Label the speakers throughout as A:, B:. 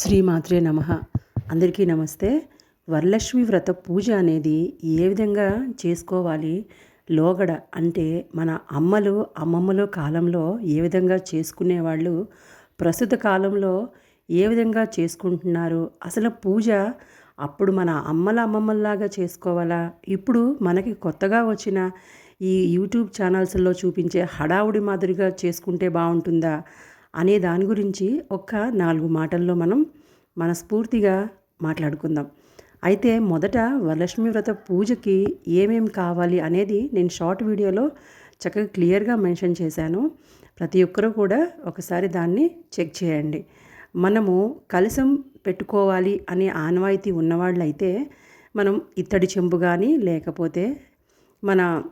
A: శ్రీమాత్రే నమ. అందరికీ నమస్తే. వరలక్ష్మి వ్రత పూజ అనేది ఏ విధంగా చేసుకోవాలి? లోగడ అంటే మన అమ్మలు అమ్మమ్మల కాలంలో ఏ విధంగా చేసుకునేవాళ్ళు? ప్రస్తుత కాలంలో ఏ విధంగా చేసుకుంటున్నారు? అసలు పూజ అప్పుడు మన అమ్మల అమ్మమ్మల్లాగా చేసుకోవాలా? ఇప్పుడు మనకి కొత్తగా వచ్చిన ఈ యూట్యూబ్ ఛానల్స్లో చూపించే హడావుడి మాదిరిగా చేసుకుంటే బాగుంటుందా? అనే దాని గురించి ఒక్క నాలుగు మాటల్లో మనం మనస్ఫూర్తిగా మాట్లాడుకుందాం. అయితే మొదట వరలక్ష్మి వ్రత పూజకి ఏమేం కావాలి అనేది నేను షార్ట్ వీడియోలో చక్కగా క్లియర్గా మెన్షన్ చేశాను. ప్రతి ఒక్కరూ కూడా ఒకసారి దాన్ని చెక్ చేయండి. మనము కలసం పెట్టుకోవాలి అనే ఆనవాయితీ ఉన్నవాళ్ళైతే మనం ఇత్తడి చెంబు కానీ లేకపోతే మన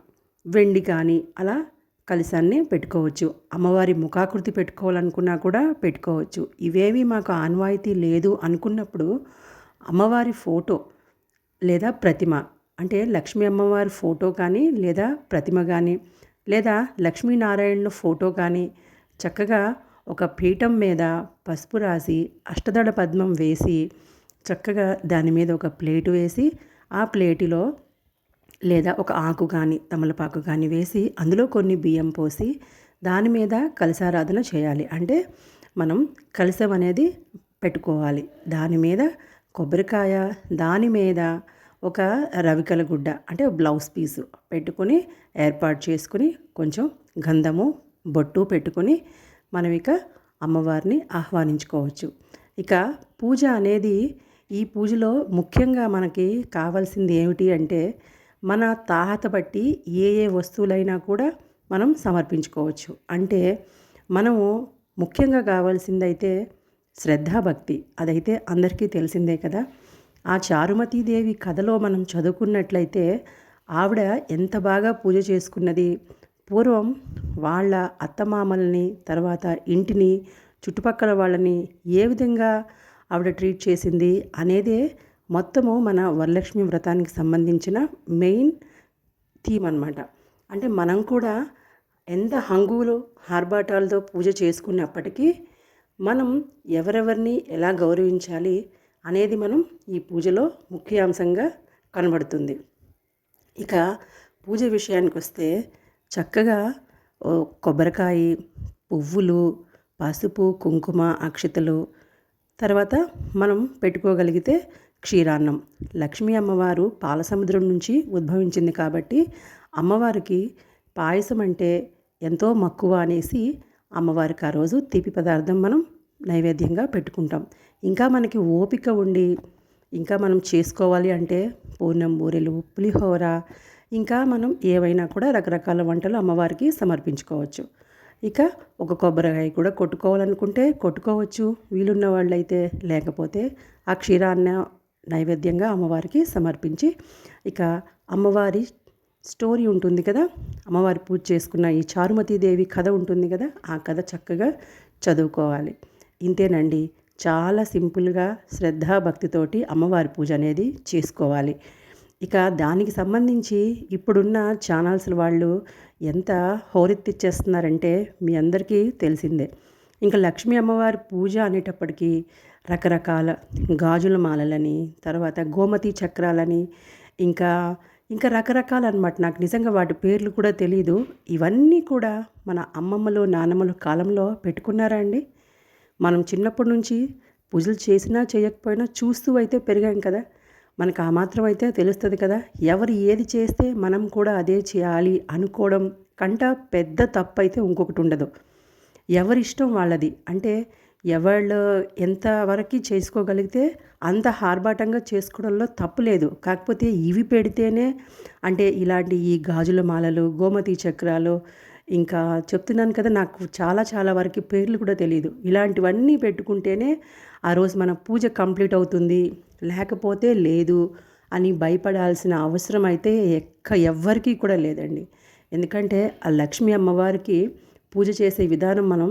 A: వెండి కానీ అలా కలశాన్ని పెట్టుకోవచ్చు. అమ్మవారి ముఖాకృతి పెట్టుకోవాలనుకున్నా కూడా పెట్టుకోవచ్చు. ఇవేవి మాకు ఆన్వాయితీ లేదు అనుకున్నప్పుడు అమ్మవారి ఫోటో లేదా ప్రతిమ అంటే లక్ష్మీ అమ్మవారి ఫోటో కానీ లేదా ప్రతిమ కానీ లేదా లక్ష్మీనారాయణ ఫోటో కానీ చక్కగా ఒక పీఠం మీద పసుపు రాసి అష్టదళ పద్మం వేసి చక్కగా దాని మీద ఒక ప్లేటు వేసి ఆ ప్లేటులో లేదా ఒక ఆకు కానీ తమలపాకు కానీ వేసి అందులో కొన్ని బియ్యం పోసి దాని మీద కలసారాధన చేయాలి. అంటే మనం కలసం అనేది పెట్టుకోవాలి. దాని మీద కొబ్బరికాయ దాని మీద ఒక రవికల గుడ్డ అంటే బ్లౌజ్ పీసు పెట్టుకొని ఏర్పాటు చేసుకుని కొంచెం గంధము బొట్టు పెట్టుకొని మనం ఇక అమ్మవారిని ఆహ్వానించుకోవచ్చు. ఇక పూజ అనేది ఈ పూజలో ముఖ్యంగా మనకి కావాల్సింది ఏమిటి అంటే మన తాహత బట్టి ఏ ఏ వస్తువులైనా కూడా మనం సమర్పించుకోవచ్చు. అంటే మనము ముఖ్యంగా కావాల్సిందైతే శ్రద్ధాభక్తి అదైతే అందరికీ తెలిసిందే కదా. ఆ చారుమతీదేవి కథలో మనం చదువుకున్నట్లయితే ఆవిడ ఎంత బాగా పూజ చేసుకున్నది? పూర్వం వాళ్ళ అత్తమామల్ని తర్వాత ఇంటిని చుట్టుపక్కల వాళ్ళని ఏ విధంగా ఆవిడ ట్రీట్ చేసింది అనేదే మొత్తము మన వరలక్ష్మి వ్రతానికి సంబంధించిన మెయిన్ థీమ్ అనమాట అంటే మనం కూడా ఎంత హంగులు హార్బాటాలతో పూజ చేసుకున్నప్పటికీ మనం ఎవరెవరిని ఎలా గౌరవించాలి అనేది మనం ఈ పూజలో ముఖ్యాంశంగా కనబడుతుంది. ఇక పూజ విషయానికి వస్తే చక్కగా కొబ్బరికాయ పువ్వులు పసుపు కుంకుమ అక్షతలు తర్వాత మనం పెట్టుకోగలిగితే క్షీరాన్నం. లక్ష్మీ అమ్మవారు పాలసముద్రం నుంచి ఉద్భవించింది కాబట్టి అమ్మవారికి పాయసం అంటే ఎంతో మక్కువ అనేసి అమ్మవారికి ఆ రోజు తీపి పదార్థం మనం నైవేద్యంగా పెట్టుకుంటాం. ఇంకా మనకి ఓపిక ఉండి ఇంకా మనం చేసుకోవాలి అంటే పూర్ణం బూరెలు పులిహోర ఇంకా మనం ఏవైనా కూడా రకరకాల వంటలు అమ్మవారికి సమర్పించుకోవచ్చు. ఇక ఒక కొబ్బరికాయ కూడా కొట్టుకోవాలనుకుంటే కొట్టుకోవచ్చు. వీలున్న వాళ్ళైతే లేకపోతే ఆ క్షీరాన్న నైవేద్యంగా అమ్మవారికి సమర్పించి ఇక అమ్మవారి స్టోరీ ఉంటుంది కదా అమ్మవారి పూజ చేసుకున్న ఈ చారుమతీదేవి కథ ఉంటుంది కదా ఆ కథ చక్కగా చదువుకోవాలి. ఇంతేనండి చాలా సింపుల్గా శ్రద్ధాభక్తితోటి అమ్మవారి పూజ అనేది చేసుకోవాలి. ఇక దానికి సంబంధించి ఇప్పుడున్న ఛానల్స్ వాళ్ళు ఎంత హోరెత్తిచ్చేస్తున్నారంటే మీ అందరికీ తెలిసిందే. ఇంకా లక్ష్మీ అమ్మవారి పూజ అనేటప్పటికీ రకరకాల గాజుల మాలలని తర్వాత గోమతి చక్రాలని ఇంకా ఇంకా రకరకాల అనమాట నాకు నిజంగా వాటి పేర్లు కూడా తెలియదు ఇవన్నీ కూడా మన అమ్మమ్మలు నానమ్మలు కాలంలో పెట్టుకున్నారా అండి? మనం చిన్నప్పటి నుంచి పూజలు చేసినా చేయకపోయినా చూస్తూ అయితే పెరిగాం కదా. మనకు ఆ మాత్రం అయితే తెలుస్తుంది కదా. ఎవరు ఏది చేస్తే మనం కూడా అదే చేయాలి అనుకోవడం కంట పెద్ద తప్పు అయితే ఇంకొకటి ఉండదు. ఎవరిష్టం వాళ్ళది. అంటే ఎవళ్ళు ఎంతవరకు చేసుకోగలిగితే అంత హార్బాటంగా చేసుకోవడంలో తప్పు లేదు. కాకపోతే ఇవి పెడితేనే అంటే ఇలాంటి ఈ గాజుల మాలలు గోమతి చక్రాలు ఇంకా చెప్తున్నాను కదా నాకు చాలా చాలా వరకు పేర్లు కూడా తెలియదు ఇలాంటివన్నీ పెట్టుకుంటేనే ఆ రోజు మన పూజ కంప్లీట్ అవుతుంది. లేకపోతే లేదు అని భయపడాల్సిన అవసరం అయితే ఎక్క ఎవ్వరికీ కూడా లేదండి. ఎందుకంటే ఆ లక్ష్మీ అమ్మవారికి పూజ చేసే విధానం మనం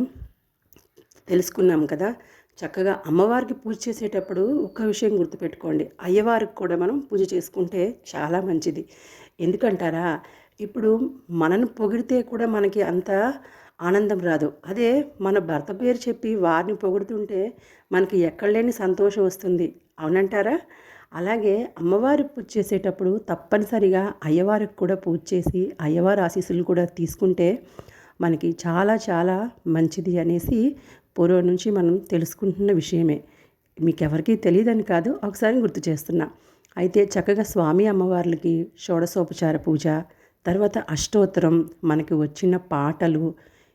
A: తెలుసుకున్నాం కదా. చక్కగా అమ్మవారికి పూజ చేసేటప్పుడు ఒక్క విషయం గుర్తుపెట్టుకోండి. అయ్యవారికి కూడా మనం పూజ చేసుకుంటే చాలా మంచిది. ఎందుకంటారా? ఇప్పుడు మనను పొగిడితే కూడా మనకి అంత ఆనందం రాదు. అదే మన భర్త పేరు చెప్పి వారిని పొగుడుతుంటే మనకి ఎక్కడలేని సంతోషం వస్తుంది. అవునంటారా? అలాగే అమ్మవారి పూజ చేసేటప్పుడు తప్పనిసరిగా అయ్యవారికి కూడా పూజ చేసి అయ్యవారి ఆశీస్సులు కూడా తీసుకుంటే మనకి చాలా చాలా మంచిది అనేసి పూర్వం నుంచి మనం తెలుసుకుంటున్న విషయమే. మీకు ఎవరికీ తెలియదని కాదు ఒకసారి గుర్తు చేస్తున్నా. అయితే చక్కగా స్వామి అమ్మవార్లకి షోడశోపచార పూజ తర్వాత అష్టోత్తరం మనకి వచ్చిన పాటలు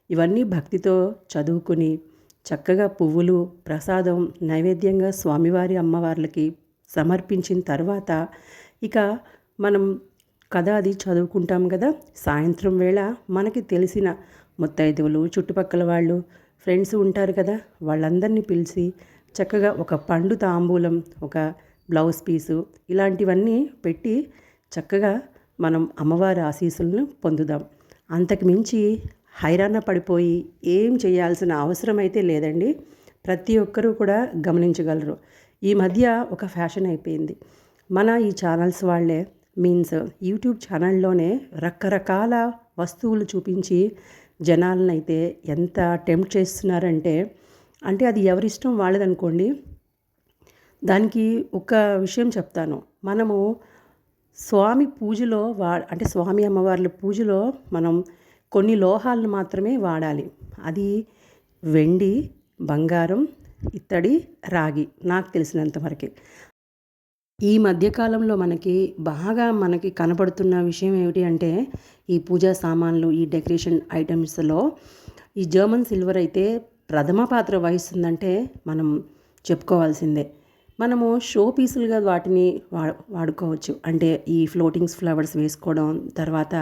A: ఇవన్నీ భక్తితో చదువుకుని చక్కగా పువ్వులు ప్రసాదం నైవేద్యంగా స్వామివారి అమ్మవార్లకి సమర్పించిన తర్వాత ఇక మనం కథ అది చదువుకుంటాం కదా. సాయంత్రం వేళ మనకి తెలిసిన ముత్తైదువులు చుట్టుపక్కల వాళ్ళు ఫ్రెండ్స్ ఉంటారు కదా వాళ్ళందరినీ పిలిచి చక్కగా ఒక పండు తాంబూలం ఒక బ్లౌజ్ పీసు ఇలాంటివన్నీ పెట్టి చక్కగా మనం అమ్మవారి ఆశీస్సులను పొందుదాం. అంతకు మించి హైరాణ పడిపోయి ఏం చేయాల్సిన అవసరం అయితే లేదండి. ప్రతి ఒక్కరూ కూడా గమనించగలరు. ఈ మధ్య ఒక ఫ్యాషన్ అయిపోయింది. మన ఈ ఛానల్స్ వాళ్ళే మీన్స్ యూట్యూబ్ ఛానల్లోనే రకరకాల వస్తువులు చూపించి జనాలనైతే ఎంత టెంప్ట్ చేస్తున్నారంటే అంటే అది ఎవరిష్టం వాళ్ళదనుకోండి దానికి ఒక విషయం చెప్తాను. మనము స్వామి పూజలో వా అంటే స్వామి అమ్మవార్ల పూజలో మనం కొన్ని లోహాలను మాత్రమే వాడాలి. అది వెండి బంగారం ఇత్తడి రాగి నాకు తెలిసినంతవరకు. ఈ మధ్యకాలంలో మనకి బాగా మనకి కనపడుతున్న విషయం ఏమిటి అంటే ఈ పూజా సామాన్లు ఈ డెకరేషన్ ఐటమ్స్లో ఈ జర్మన్ సిల్వర్ అయితే ప్రథమ పాత్ర వహిస్తుందంటే మనం చెప్పుకోవాల్సిందే. మనము షో పీసులుగా వాటిని వా వాడుకోవచ్చు. అంటే ఈ ఫ్లోటింగ్స్ ఫ్లవర్స్ వేసుకోవడం తర్వాత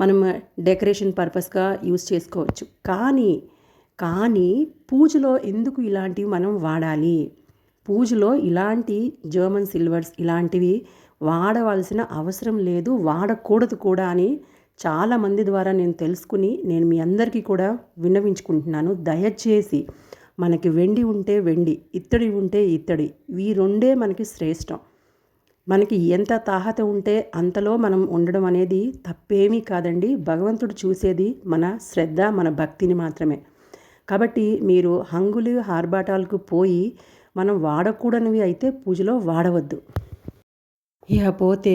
A: మనం డెకరేషన్ పర్పస్గా యూస్ చేసుకోవచ్చు. కానీ కానీ పూజలో ఎందుకు ఇలాంటివి మనం వాడాలి? పూజలో ఇలాంటి జర్మన్ సిల్వర్స్ ఇలాంటివి వాడవలసిన అవసరం లేదు వాడకూడదు కూడా అని చాలామంది ద్వారా నేను తెలుసుకుని నేను మీ అందరికీ కూడా విన్నవించుకుంటున్నాను. దయచేసి మనకి వెండి ఉంటే వెండి ఇత్తడి ఉంటే ఇత్తడి ఈ రెండే మనకి శ్రేష్టం. మనకి ఎంత తాహత ఉంటే అంతలో మనం ఉండడం అనేది తప్పేమీ కాదండి. భగవంతుడు చూసేది మన శ్రద్ధ మన భక్తిని మాత్రమే. కాబట్టి మీరు హంగులు హార్బాటాలకు పోయి మనం వాడకూడనివి అయితే పూజలో వాడవద్దు. ఇక పోతే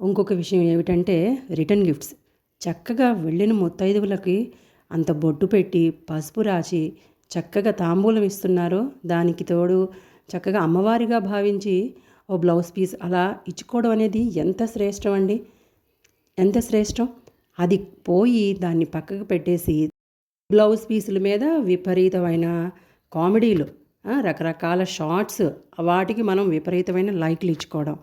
A: ఇంకొక విషయం ఏమిటంటే రిటర్న్ గిఫ్ట్స్. చక్కగా వెళ్ళిన ముత్తైదువులకి అంత బొట్టు పెట్టి పసుపు రాసి చక్కగా తాంబూలం ఇస్తున్నారు. దానికి తోడు చక్కగా అమ్మవారిగా భావించి ఓ బ్లౌజ్ పీస్ అలా ఇచ్చుకోవడం అనేది ఎంత శ్రేష్టం అండి? ఎంత శ్రేష్టం? అది పోయి దాన్ని పక్కకు పెట్టేసి బ్లౌజ్ పీసుల మీద విపరీతమైన కామెడీలు. రకరకాల షార్ట్స్ వాటికి మనం విపరీతమైన లైక్లు ఇచ్చుకోవడం.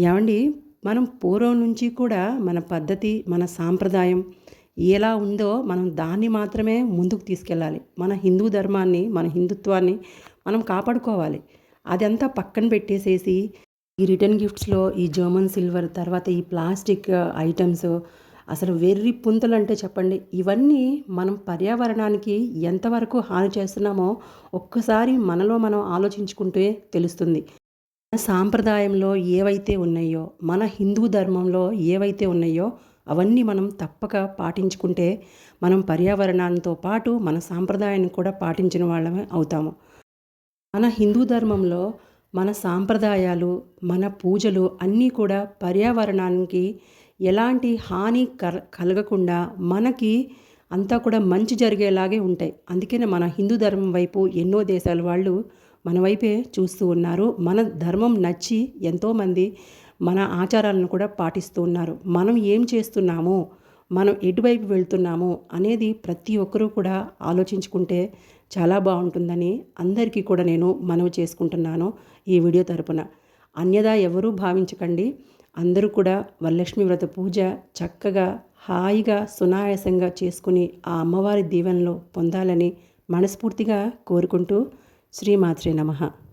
A: ఏమండి? మనం పూర్వం నుంచి కూడా మన పద్ధతి మన సాంప్రదాయం ఎలా ఉందో మనం దాన్ని మాత్రమే ముందుకు తీసుకెళ్ళాలి. మన హిందూ ధర్మాన్ని మన హిందుత్వాన్ని మనం కాపాడుకోవాలి. అదంతా పక్కన పెట్టేసేసి ఈ రిటర్న్ గిఫ్ట్స్లో ఈ జర్మన్ సిల్వర్ తర్వాత ఈ ప్లాస్టిక్ ఐటమ్స్ అసలు వెర్రి పుంతలు అంటే చెప్పండి. ఇవన్నీ మనం పర్యావరణానికి ఎంతవరకు హాని చేస్తున్నామో ఒక్కసారి మనలో మనం ఆలోచించుకుంటే తెలుస్తుంది. మన సాంప్రదాయంలో ఏవైతే ఉన్నాయో మన హిందూ ధర్మంలో ఏవైతే ఉన్నాయో అవన్నీ మనం తప్పక పాటించుకుంటే మనం పర్యావరణంతో పాటు మన సాంప్రదాయాన్ని కూడా పాటించిన వాళ్ళమే అవుతాము. మన హిందూ ధర్మంలో మన సాంప్రదాయాలు మన పూజలు అన్నీ కూడా పర్యావరణానికి ఎలాంటి హాని కలగకుండా మనకి అంతా కూడా మంచి జరిగేలాగే ఉంటాయి. అందుకనే మన హిందూ ధర్మం వైపు ఎన్నో దేశాల వాళ్ళు మన వైపే చూస్తూ ఉన్నారు. మన ధర్మం నచ్చి ఎంతోమంది మన ఆచారాలను కూడా పాటిస్తూ ఉన్నారు. మనం ఏం చేస్తున్నామో? మనం ఎటువైపు వెళ్తున్నాము? అనేది ప్రతి ఒక్కరూ కూడా ఆలోచించుకుంటే చాలా బాగుంటుందని అందరికీ కూడా నేను మనవి చేసుకుంటున్నాను ఈ వీడియో తరపున. అన్యదా ఎవరూ భావించకండి. అందరూ కూడా వరలక్ష్మి వ్రత పూజ చక్కగా హాయిగా సునాయాసంగా చేసుకుని ఆ అమ్మవారి దీవెనలో పొందాలని మనస్ఫూర్తిగా కోరుకుంటూ శ్రీమాత్రే నమః.